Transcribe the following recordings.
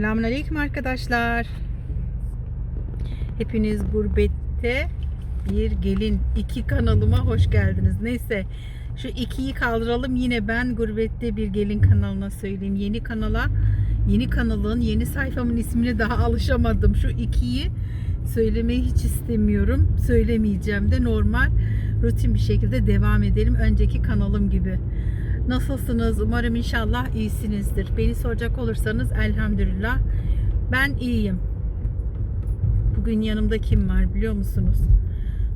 Selamünaleyküm arkadaşlar. Hepiniz gurbette bir gelin iki kanalıma hoş geldiniz. Neyse şu ikiyi kaldıralım yine ben gurbette bir gelin kanalına söyleyeyim. Yeni kanala yeni kanalın yeni sayfamın ismine daha alışamadım. Şu ikiyi söylemeyi hiç istemiyorum. Söylemeyeceğim de normal rutin bir şekilde devam edelim. Önceki kanalım gibi. Nasılsınız? Umarım inşallah iyisinizdir. Beni soracak olursanız elhamdülillah ben iyiyim. Bugün yanımda kim var biliyor musunuz?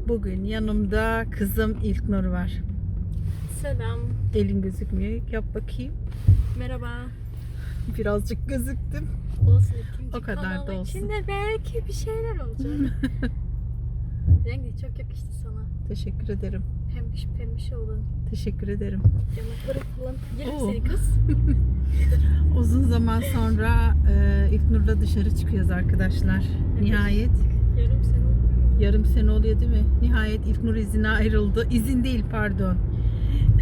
Bugün yanımda kızım İlknur var. Selam. Elin gözükmüyor. Yap bakayım. Merhaba. Birazcık gözüktüm. Olsun O kadar da olsun. içinde belki bir şeyler olacak. Rengi çok yakıştı sana. Teşekkür ederim. Pembiş pembiş oldun. Teşekkür ederim. Yanakları falan. Yerim Oo. seni kız. Uzun zaman sonra e, İlknur'la dışarı çıkıyoruz arkadaşlar. Nihayet. Yarım sene mu? Yarım sene oluyor değil mi? Nihayet İlknur izine ayrıldı. İzin değil pardon.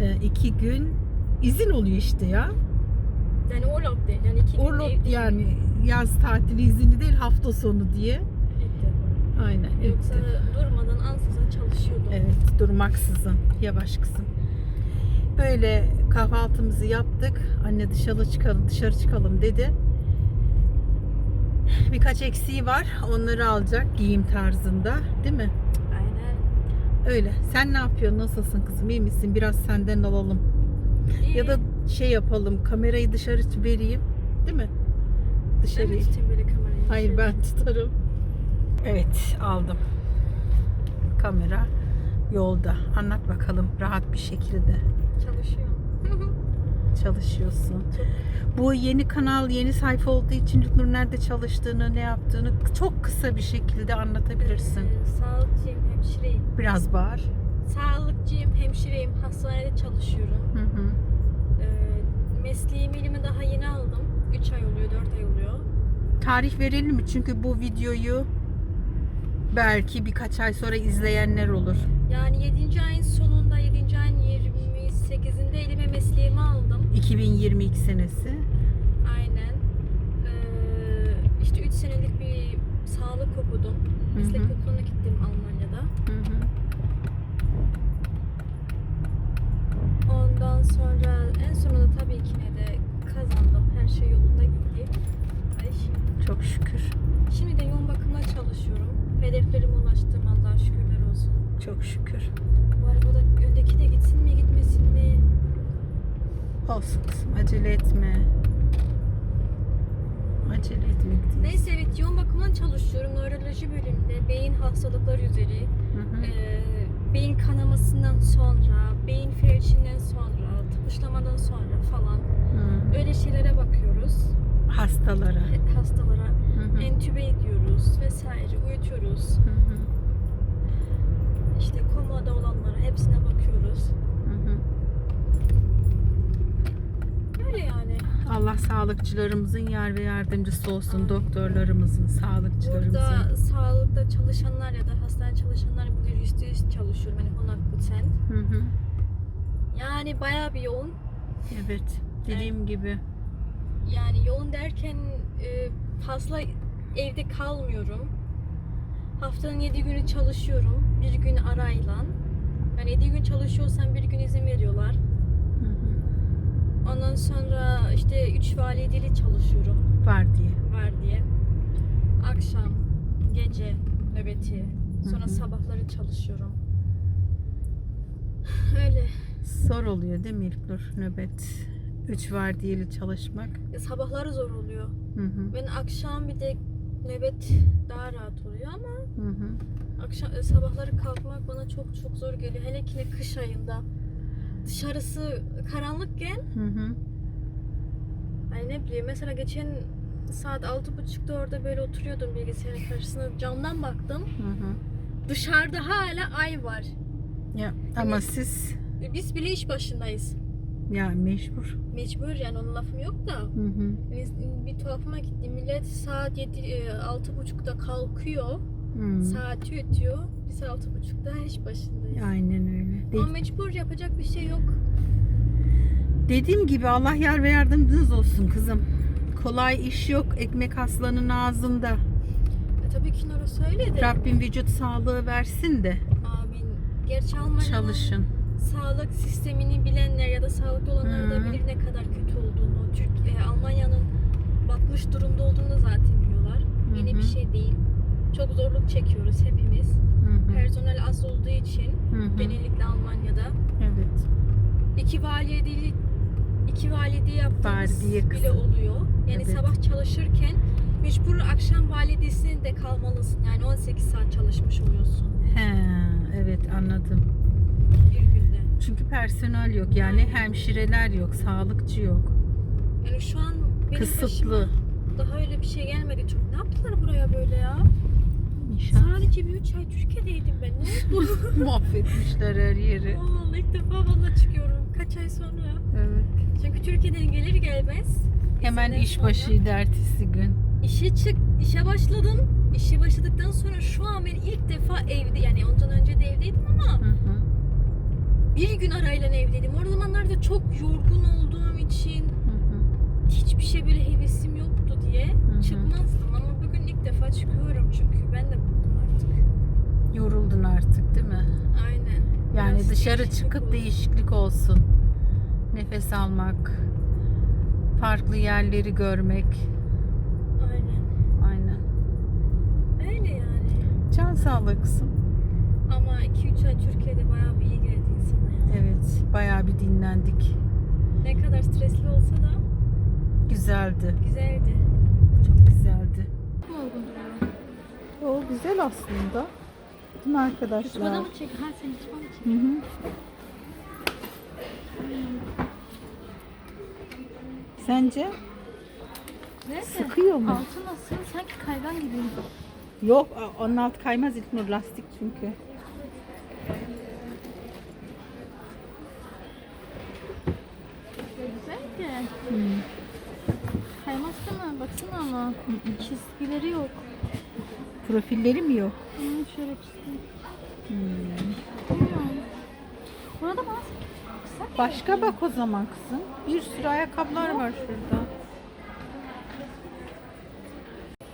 Ee, iki gün izin oluyor işte ya. Yani Orlok değil. Yani iki gün Orlok evdeyim. yani yaz tatili izni değil hafta sonu diye. Aynen. Yoksa gitti. durmadan ansızın çalışıyordum. Evet durmaksızın. Yavaş kızım. Böyle kahvaltımızı yaptık. Anne dışarı çıkalım, dışarı çıkalım dedi. Birkaç eksiği var. Onları alacak giyim tarzında. Değil mi? Aynen. Öyle. Sen ne yapıyorsun? Nasılsın kızım? İyi misin? Biraz senden alalım. İyi. Ya da şey yapalım. Kamerayı dışarı vereyim. Değil mi? ben mi Dışarı. böyle kamerayı? Hayır ben tutarım. Evet aldım. Kamera yolda. Anlat bakalım rahat bir şekilde Çalışıyorum. çalışıyorsun. Bu yeni kanal, yeni sayfa olduğu için Lüknur nerede çalıştığını, ne yaptığını çok kısa bir şekilde anlatabilirsin. Ee, sağlıkçıyım, hemşireyim. Biraz bağır. Sağlıkçıyım, hemşireyim. Hastanede çalışıyorum. Hı hı. Ee, mesleğimi elime daha yeni aldım. 3 ay oluyor, 4 ay oluyor. Tarih verelim mi? Çünkü bu videoyu belki birkaç ay sonra izleyenler olur. Yani 7. ayın sonunda, 7. ayın 28'inde elime mesleğimi aldım. 2022 senesi. Aynen. Ee, işte 3 senelik bir sağlık okudum. Meslek Hı hı. okuluna gittim Almanya'da. Hı hı. Ondan sonra en sonunda tabii ki de kazandım. Her şey yolunda gitti. Ay. Çok şükür. Şimdi de çalışıyorum. Hedeflerime ulaştım Allah'a şükürler olsun. Çok şükür. Bu arabada öndeki de gitsin mi gitmesin mi? Olsun kızım acele etme. Acele etme. değil. Neyse evet yoğun bakımdan çalışıyorum. Nöroloji bölümünde beyin hastalıkları üzeri. Hı hı. Ee, beyin kanamasından sonra, beyin felçinden sonra, tıpışlamadan sonra falan Hı. öyle şeylere bakıyoruz. Hastalara. Hastalara Hı hı. entübe ediyoruz vesaire, uyutuyoruz. Hı hı. İşte komada olanlara hepsine bakıyoruz. Hı hı. Öyle yani. Allah sağlıkçılarımızın yar ve yardımcısı olsun. Amin. Doktorlarımızın, sağlıkçılarımızın. Burada sağlıkta çalışanlar ya da hastane çalışanlar bilir yüzde yüz çalışıyorum. Yani konak sen. Hı hı. Yani bayağı bir yoğun. Evet. Dediğim gibi. Yani yoğun derken e, fazla evde kalmıyorum. Haftanın 7 günü çalışıyorum. Bir gün arayla. Yani 7 gün çalışıyorsam bir gün izin veriyorlar. Hı hı. Ondan sonra işte 3 valideli çalışıyorum Var diye. var diye. Akşam, gece nöbeti. Sonra Hı hı. sabahları çalışıyorum. Öyle. Zor oluyor değil mi İlknur nöbet? Üç var diyeli çalışmak. Ya sabahları zor oluyor. Hı hı. Ben akşam bir de nöbet daha rahat oluyor ama Hı hı. akşam e, sabahları kalkmak bana çok çok zor geliyor. Hele ki de kış ayında. Dışarısı karanlıkken Hı hı. ay ne bileyim mesela geçen saat altı buçukta orada böyle oturuyordum bilgisayarın karşısına camdan baktım. Hı hı. Dışarıda hala ay var. Ya ama Hani- siz Biz bile iş başındayız. Ya mecbur. Mecbur yani onun lafım yok da. Hı hı. Biz- Bir tuhafıma gitti. Millet saat yedi, e, altı buçukta kalkıyor. Hı. Saati ötüyor. Biz altı buçukta iş başındayız. Aynen öyle. De- Ama mecbur yapacak bir şey yok. dediğim gibi Allah yar ve yardımcınız olsun kızım. kolay iş yok. Ekmek aslanın ağzında. E, tabii ki orası öyle de. Rabbim vücut sağlığı versin de Amin. Gerçi Almanya'nın çalışın. Sağlık sistemini bilenler ya da sağlıklı olanlar da bilir ne kadar kötü olduğunu. Türkiye, Almanya'nın batmış durumda olduğunu zaten biliyorlar. Yeni Hı bir şey değil. Çok zorluk çekiyoruz hepimiz. Hı. Personel az olduğu için hı. genellikle Almanya'da Evet. iki valideliği iki valide yaptığımız bile oluyor. Yani Evet. sabah çalışırken mecbur akşam validesinde kalmalısın. Yani 18 saat çalışmış oluyorsun He, evet anladım. bir günde. Çünkü personel yok yani hemşireler yok, sağlıkçı yok. Yani şu an benim Kısıtlı. başıma daha öyle bir şey gelmedi. Çok ne yaptılar buraya böyle ya? İnşaat Sadece bir üç ay Türkiye'deydim ben. Ne oldu? mahvetmişler her yeri. Allah ilk defa valla çıkıyorum. Kaç ay sonra. Evet. Çünkü Türkiye'den gelir gelmez. Hemen sene iş sonra başıydı ertesi gün. İşe çık, işe başladım. İşe başladıktan sonra şu an ben ilk defa evde yani ondan önce de evdeydim ama Hı hı. Bir gün arayla evdeydim. O zamanlarda çok yorgun olduğum için Hı hı. hiçbir şey böyle hevesim yoktu diye hı. çıkmazdım ama bugün ilk defa çıkıyorum çünkü ben de bıktım artık. Yoruldun artık değil mi? Aynen. Yani Biraz dışarı çıkıp olsun. değişiklik olsun. Nefes almak, farklı yerleri görmek. Aynen. Aynen. Öyle yani. Can sağlığı kızım. Ama 2-3 ay Türkiye'de bayağı bir iyi geldi insana ya. Evet, bayağı bir dinlendik. Ne kadar stresli olsa da Güzeldi. güzeldi. Çok güzeldi. Yorgun duruyor. O güzel aslında. Değil mi arkadaşlar? Tutmada mı çek? Ha sen tutma mı çek? Hı hı. Sence Neyse. sıkıyor mu? Altı nasıl? Sanki kaygan gibi. Yok, onun altı kaymaz İlknur lastik çünkü. Güzel de. Hmm. Kaymazsana baksana ama. Çizgileri yok. Profilleri mi yok? Hı, şöyle çizgi. Hmm. Burada kısa Başka bak o zaman kızım. Bir sürü ayakkabılar var şurada.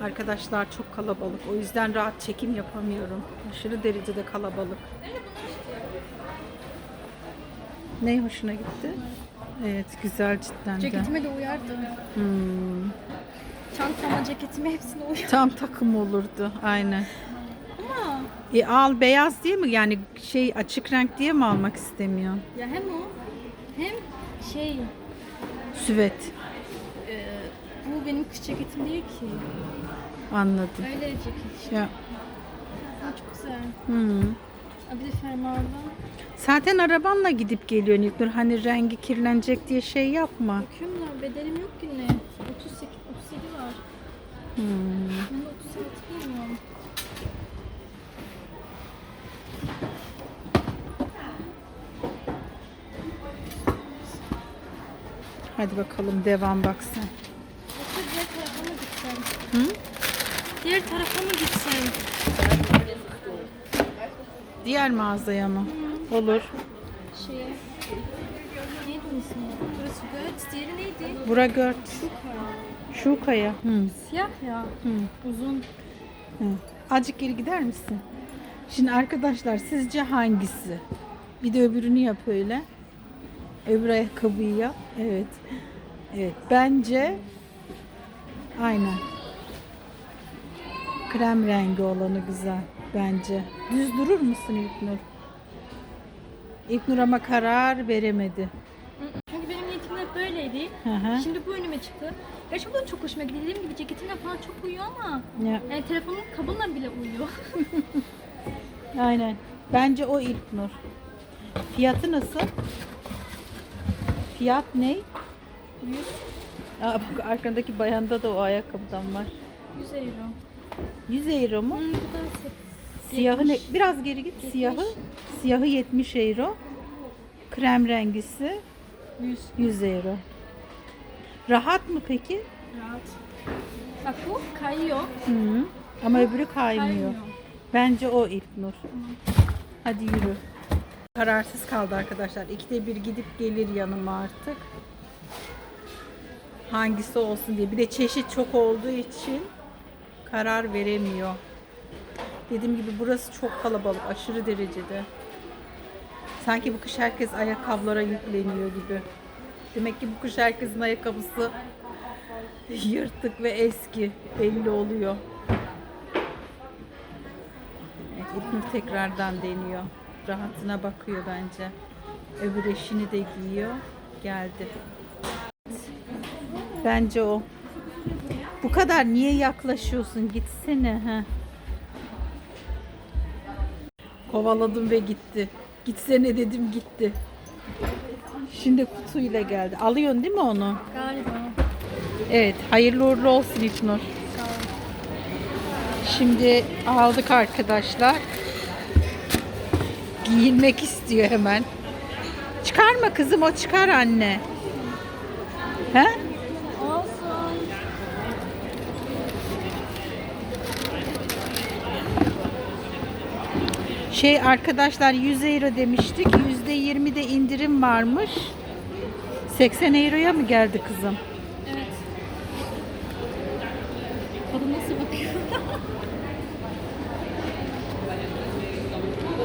Arkadaşlar çok kalabalık. O yüzden rahat çekim yapamıyorum. Aşırı derecede kalabalık. Ne hoşuna gitti? Evet güzel cidden de. Ceketime de uyardı. Hmm. Çantama, ceketime hepsine uyardı. Tam takım olurdu aynen. Ama E al beyaz diye mi yani şey açık renk diye mi almak istemiyor? ya hem o hem şey Süvet. e, bu benim kış ceketim değil ki. Anladım. Öyle ceket işte. Ya. Ama çok güzel. Hmm. Bir de fermuarda. Zaten arabanla gidip geliyorsun İlknur. Hani rengi kirlenecek diye şey yapma. Da bedenim yok ki ne? 38, 37 var. Hmm. Ben de 36 bilmiyorum. Hadi bakalım devam bak sen. Yoksa diğer tarafa mı gitsem? Hı? Diğer tarafa mı gitsem? Diğer mağazaya mı? Olur. Şeye. Neydi onun ismi? Burası Göt. Diğeri neydi? Bura gört. Şuka. Şukaya. Hı. Siyah ya. Hı. Uzun. Hı. Azıcık geri gider misin? Şimdi arkadaşlar sizce hangisi? Bir de öbürünü yap öyle. Öbür ayakkabıyı yap. Evet. Evet. Bence aynen. Krem rengi olanı güzel. Bence. Düz durur musun İlknur? İlknur ama karar veremedi. Çünkü benim niyetim hep böyleydi. Hı hı. Şimdi bu önüme çıktı. Gerçi bu da çok hoşuma gitti. Dediğim gibi ceketimle falan çok uyuyor ama Ya, yani telefonun kabınla bile uyuyor. aynen. Bence o İlknur. Fiyatı nasıl? Fiyat ne? 100, Aa, bak arkandaki bayanda da o ayakkabıdan var. 100 euro. 100 euro mu? Se- Siyahı ne? 70. Biraz geri git. 70. Siyahı. Siyahı 70 euro. Krem rengisi 100. 100 euro. Rahat mı peki? Rahat. Bak bu kayıyor. Hı -hı. Ama öbürü kaymıyor. Kaymıyor. Bence o İlknur. Hadi yürü. Kararsız kaldı arkadaşlar. İkide bir gidip gelir yanıma artık. Hangisi olsun diye. Bir de çeşit çok olduğu için karar veremiyor. Dediğim gibi burası çok kalabalık. Aşırı derecede. Sanki bu kış herkes ayakkabılara yükleniyor gibi. Demek ki bu kış herkesin ayakkabısı yırtık ve eski. Belli oluyor. Evet, İlknur tekrardan deniyor. Rahatına bakıyor bence. Öbür eşini de giyiyor. Geldi. Bence o. Bu kadar niye yaklaşıyorsun? Gitsene. ha. Kovaladım ve gitti. Gitsene dedim gitti. Şimdi kutuyla geldi. Alıyorsun değil mi onu? Galiba. Evet. Hayırlı uğurlu olsun ol. Şimdi aldık arkadaşlar. Giyinmek istiyor hemen. Çıkarma kızım o çıkar anne. He? Şey arkadaşlar 100 euro demiştik. %20 de indirim varmış. 80 euroya mı geldi kızım? Evet. Kadın nasıl bakıyor?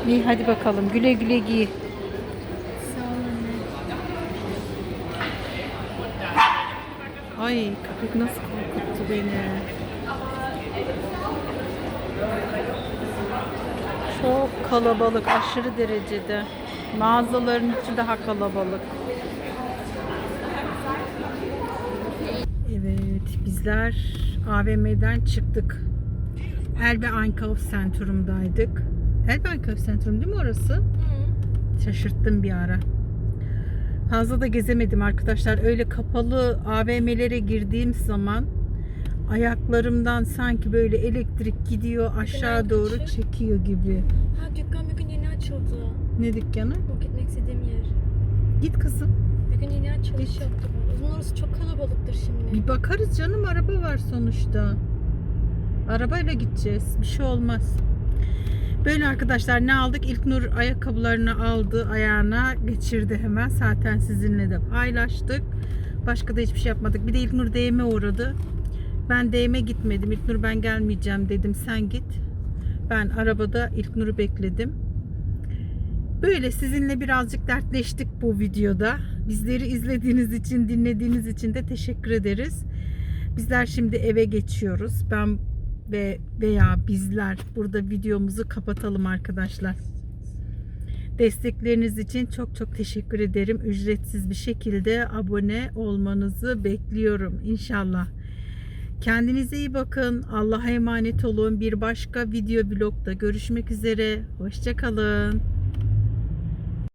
İyi hadi bakalım güle güle giy. Ay köpek nasıl korkuttu beni. Çok kalabalık aşırı derecede. Mağazaların içi daha kalabalık. Evet bizler AVM'den çıktık. Elbe Einkauf Centrum'daydık. Elbe Einkauf Centrum değil mi orası? Hı. Şaşırttım bir ara. Fazla da gezemedim arkadaşlar. Öyle kapalı AVM'lere girdiğim zaman ayaklarımdan sanki böyle elektrik gidiyor aşağı doğru çekiyor gibi. Ha dükkan bugün yeni açıldı. Ne dükkanı? O gitmek istediğim yer. Git kızım. Bugün yeni açılış yaptılar. O zaman orası çok kalabalıktır şimdi. Bir bakarız canım araba var sonuçta. Arabayla gideceğiz. Bir şey olmaz. Böyle arkadaşlar ne aldık? İlknur ayakkabılarını aldı ayağına geçirdi hemen. Zaten sizinle de paylaştık. Başka da hiçbir şey yapmadık. Bir de İlknur DM'e uğradı. Ben DM'e gitmedim. İlknur ben gelmeyeceğim dedim. Sen git. Ben arabada İlknur'u bekledim. Böyle sizinle birazcık dertleştik bu videoda. Bizleri izlediğiniz için, dinlediğiniz için de teşekkür ederiz. Bizler şimdi eve geçiyoruz. Ben ve veya bizler burada videomuzu kapatalım arkadaşlar. Destekleriniz için çok çok teşekkür ederim. Ücretsiz bir şekilde abone olmanızı bekliyorum inşallah. Kendinize iyi bakın. Allah'a emanet olun. Bir başka video blogda görüşmek üzere. Hoşçakalın.